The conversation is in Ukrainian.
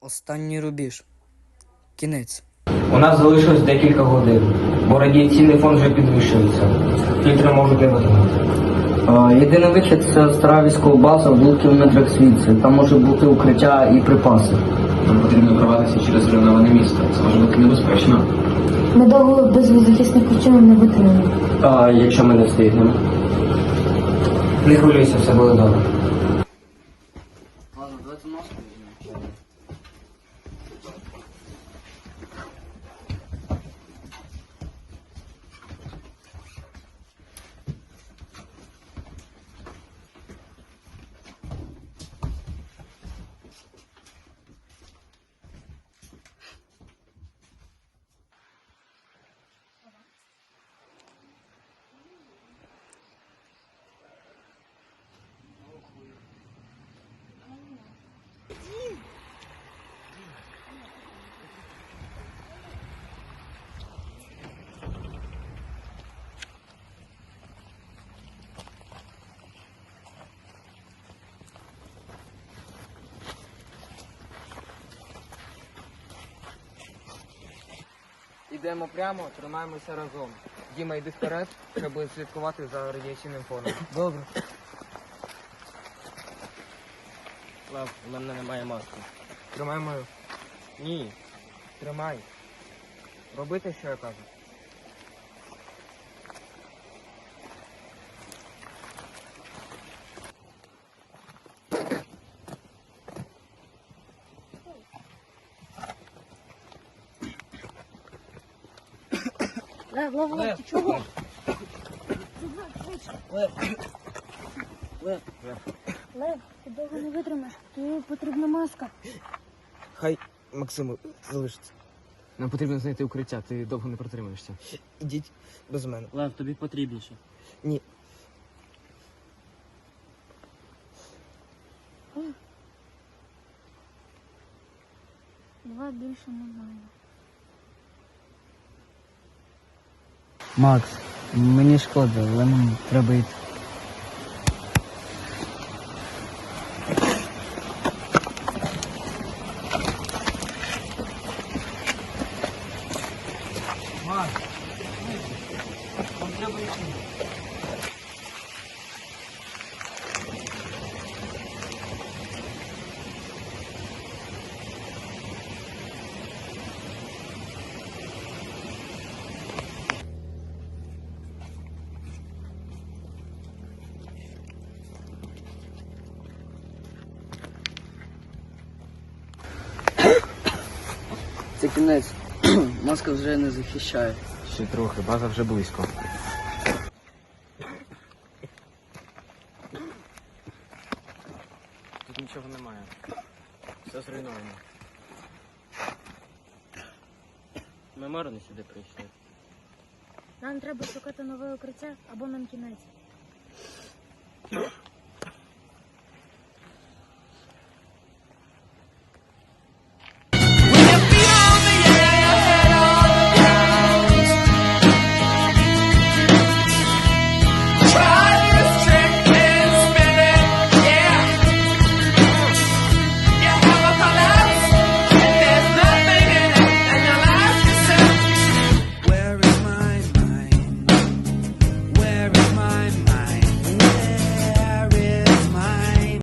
Останній рубіж. Кінець. У нас залишилось декілька годин, бо радіаційний фон вже підвищується. Фільтри можуть не витримати. Єдиний вихід це стара військова база в двох кілометрах звідси. Там може бути укриття і припаси. Нам потрібно пробратися через зруйноване місто. Це може бути небезпечно. Ми довго без водозахисних костюмів не витримаємо. А якщо ми не встигнемо? Не хвилюйся, все буде добре. Ідемо прямо, тримаємося разом. Діма, йди вперед, щоб слідкувати за радіаційним фоном. Добре. Лав, у мене немає маски. Тримай мою. Ні. Тримай. Робити, що я кажу. Лев, лев, лев, ти чого? Лев. Лев, Лев, ти довго не витримаєш. Тобі потрібна маска. Хай Максиму залишиться. Нам потрібно знайти укриття, ти довго не протримаєшся. Ідіть без мене. Лев, тобі потрібніше. Ні. Давай більше не знаю. Макс, мені шкода, але нам треба йти. Це кінець. Маска вже не захищає. Ще трохи, база вже близько. Тут нічого немає. Все зруйновано. Ми марно сюди прийшли. Нам треба шукати нове укриття або нам кінець.